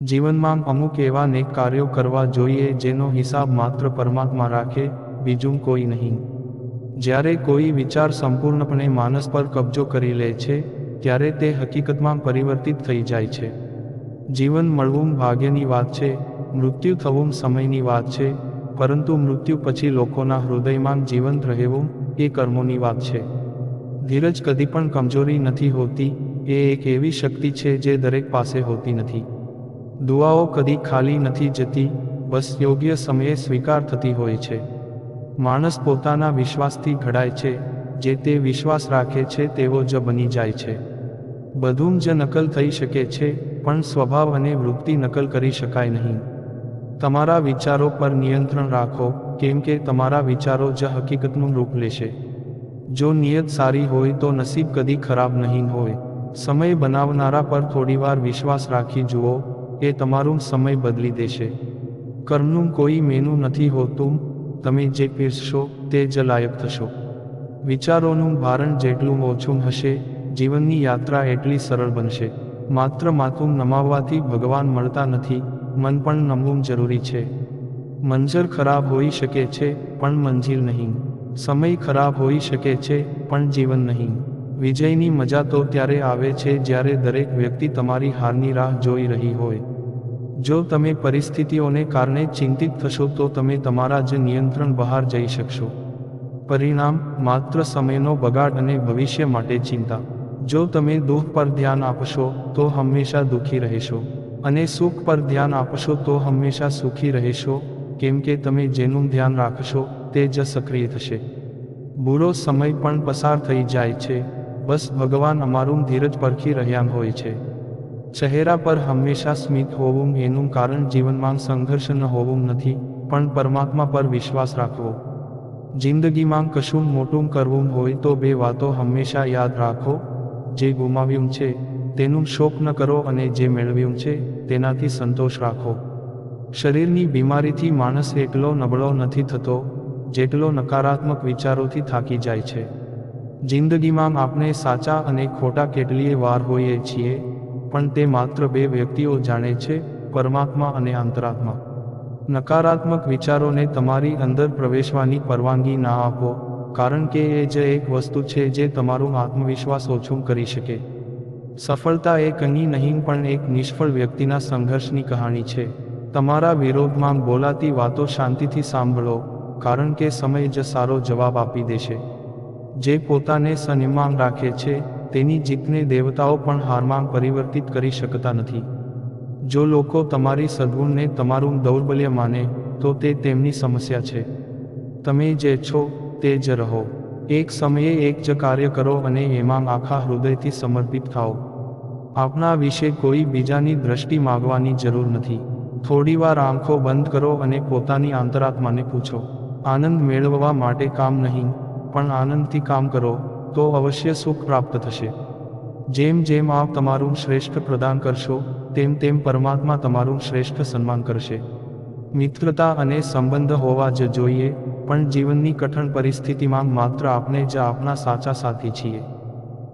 જીવનમાં અમુક એવા નેક કાર્યો કરવા જોઈએ જેનો હિસાબ માત્ર પરમાત્મા રાખે, બીજું કોઈ નહીં. જ્યારે કોઈ વિચાર સંપૂર્ણપણે માનસ પર કબજો કરી લે છે, ત્યારે તે હકીકતમાં પરિવર્તિત થઈ જાય છે. જીવન મળવું ભાગ્યની વાત છે, મૃત્યુ થવું સમયની વાત છે, પરંતુ મૃત્યુ પછી લોકોના હૃદયમાં જીવંત રહેવું એ કર્મોની વાત છે. ધીરજ કદી પણ કમજોરી નથી હોતી, એ એક એવી શક્તિ છે જે દરેક પાસે હોતી નથી. દુઆઓ કદી ખાલી નથી જતી, બસ યોગ્ય સમયે સ્વીકાર થતી હોય છે. માણસ પોતાના વિશ્વાસથી ઘડાય છે, જે તે વિશ્વાસ રાખે છે તેવો જ બની જાય છે. બધું જ નકલ થઈ શકે છે, પણ સ્વભાવ અને વૃત્તિ નકલ કરી શકાય નહીં. તમારા વિચારો પર નિયંત્રણ રાખો, કેમ કે તમારા વિચારો જ હકીકતનું રૂપ લેશે. જો નિયત સારી હોય તો નસીબ કદી ખરાબ નહીં હોય. સમય બનાવનારા પર થોડીવાર વિશ્વાસ રાખી જુઓ એ તમારું સમય બદલી દેશે. કર્મનું કોઈ મેનું નથી હોતું, તમે જે પીરશો તે જ થશો. વિચારોનું ભારણ જેટલું ઓછું હશે, જીવનની યાત્રા એટલી સરળ બનશે. માત્ર માથું નમાવવાથી ભગવાન મળતા નથી, મન પણ નમવું જરૂરી છે. મંજર ખરાબ હોઈ શકે છે, પણ મંજિલ નહીં. સમય ખરાબ હોઈ શકે છે, પણ જીવન નહીં. વિજયની મજા તો ત્યારે આવે છે જ્યારે દરેક વ્યક્તિ તમારી હારની રાહ જોઈ રહી હોય. જો તમે પરિસ્થિતિઓને કારણે ચિંતિત થશો તો તમે તમારા જ નિયંત્રણ બહાર જઈ શકશો. પરિણામ, માત્ર સમયનો બગાડ અને ભવિષ્ય માટે ચિંતા. જો તમે દુઃખ પર ધ્યાન આપશો, તો હંમેશા દુઃખી રહેશો. અને સુખ પર ધ્યાન આપશો, તો હંમેશા સુખી રહેશો. કેમ કે તમે જેનું ધ્યાન રાખશો, તે જ સક્રિય થશે. બુરો સમય પણ પસાર થઈ જાય છે. બસ ભગવાન અમારું ધીરજ પરખી રહ્યા હોય છે. ચહેરા પર હંમેશા સ્મિત હોવું એનું કારણ જીવનમાં સંઘર્ષ ન હોવું નથી, પણ પરમાત્મા પર વિશ્વાસ રાખવો. જિંદગીમાં કશું મોટું કરવું હોય તો બે વાતો હંમેશા યાદ રાખો. જે ગુમાવ્યું છે, તેનું શોક ન કરો અને જે મેળવ્યું છે, તેનાથી સંતોષ રાખો. શરીરની બીમારીથી માણસ એટલો નબળો નથી થતો, જેટલો નકારાત્મક વિચારોથી થાકી જાય છે. જિંદગીમાં આપણે સાચા અને ખોટા કેટલીય વાર હોઈએ છીએ, પણ તે માત્ર બે વ્યક્તિઓ જાણે છે, પરમાત્મા અને અંતરાત્મા. નકારાત્મક વિચારોને તમારી અંદર પ્રવેશવાની પરવાનગી ના આપો, કારણ કે એ જ એક વસ્તુ છે જે તમારું આત્મવિશ્વાસ ઓછું કરી શકે. સફળતા એ કંઈ નહીં, પણ એક નિષ્ફળ વ્યક્તિના સંઘર્ષની કહાણી છે. તમારા વિરોધમાં બોલાતી વાતો શાંતિથી સાંભળો, કારણ કે સમય જ સારો જવાબ આપી દેશે. જે પોતાને સન્માન રાખે છે, તેની જીતને દેવતાઓ પણ હારમાં પરિવર્તિત કરી શકતા નથી. જો લોકો તમારી સદગુણને તમારું દૌર્બલ્ય માને, તો તે તેમની સમસ્યા છે. તમે જે છો, તે જ રહો. એક સમયે એક જ કાર્ય કરો અને એમાં આખા હૃદયથી સમર્પિત થાઓ. આપના વિશે કોઈ બીજાની દ્રષ્ટિ માગવાની જરૂર નથી. થોડીવાર આંખો બંધ કરો અને પોતાની આંતરાત્માને પૂછો. આનંદ મેળવવા માટે કામ નહીં. પણ આનંદથી કામ કરો, તો અવશ્ય સુખ પ્રાપ્ત થશે. જેમ જેમ આપ તમારું શ્રેષ્ઠ પ્રદાન કરશો, તેમ તેમ પરમાત્મા તમારું શ્રેષ્ઠ સન્માન કરશે. મિત્રતા અને સંબંધ હોવા જ જોઈએ, પણ જીવનની કઠણ પરિસ્થિતિમાં માત્ર આપણે જ આપણા સાચા સાથી છીએ.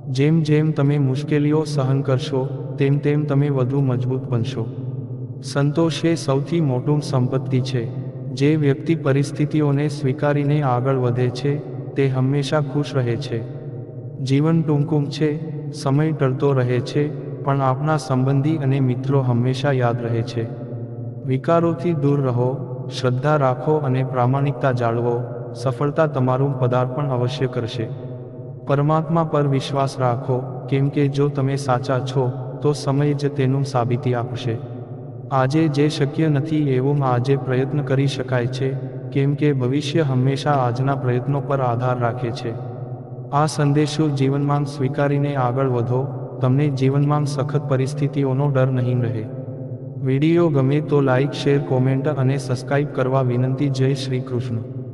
જેમ જેમ તમે મુશ્કેલીઓ સહન કરશો, તેમ તેમ તમે વધુ મજબૂત બનશો. સંતોષ એ સૌથી મોટું સંપત્તિ છે, જે વ્યક્તિ પરિસ્થિતિઓને સ્વીકારીને આગળ વધે છે તે હંમેશા ખુશ રહે છે. જીવન ટૂંકું છે, સમય ટળતો રહે છે, પણ આપણા સંબંધી અને મિત્રો હંમેશા યાદ રહે છે. વિકારોથી દૂર રહો, શ્રદ્ધા રાખો અને પ્રામાણિકતા જાળવો, સફળતા તમારું પદાર્પણ અવશ્ય કરશે. પરમાત્મા પર વિશ્વાસ રાખો, કેમ કે જો તમે સાચા છો, તો સમય જ તેનું સાબિતી આપશે. આજે જે શક્ય નથી એવું આજે પ્રયત્ન કરી શકાય છે, કેમ કે ભવિષ્ય હંમેશા આજના પ્રયત્નો પર આધાર રાખે છે. આ સંદેશો જીવનમાં સ્વીકારીને આગળ વધો, તમને જીવનમાં સખત પરિસ્થિતિઓનો ડર નહીં રહે. વીડિયો ગમે તો લાઇક શેર, કોમેન્ટ અને સબસ્ક્રાઇબ કરવા વિનંતી જય શ્રી કૃષ્ણ.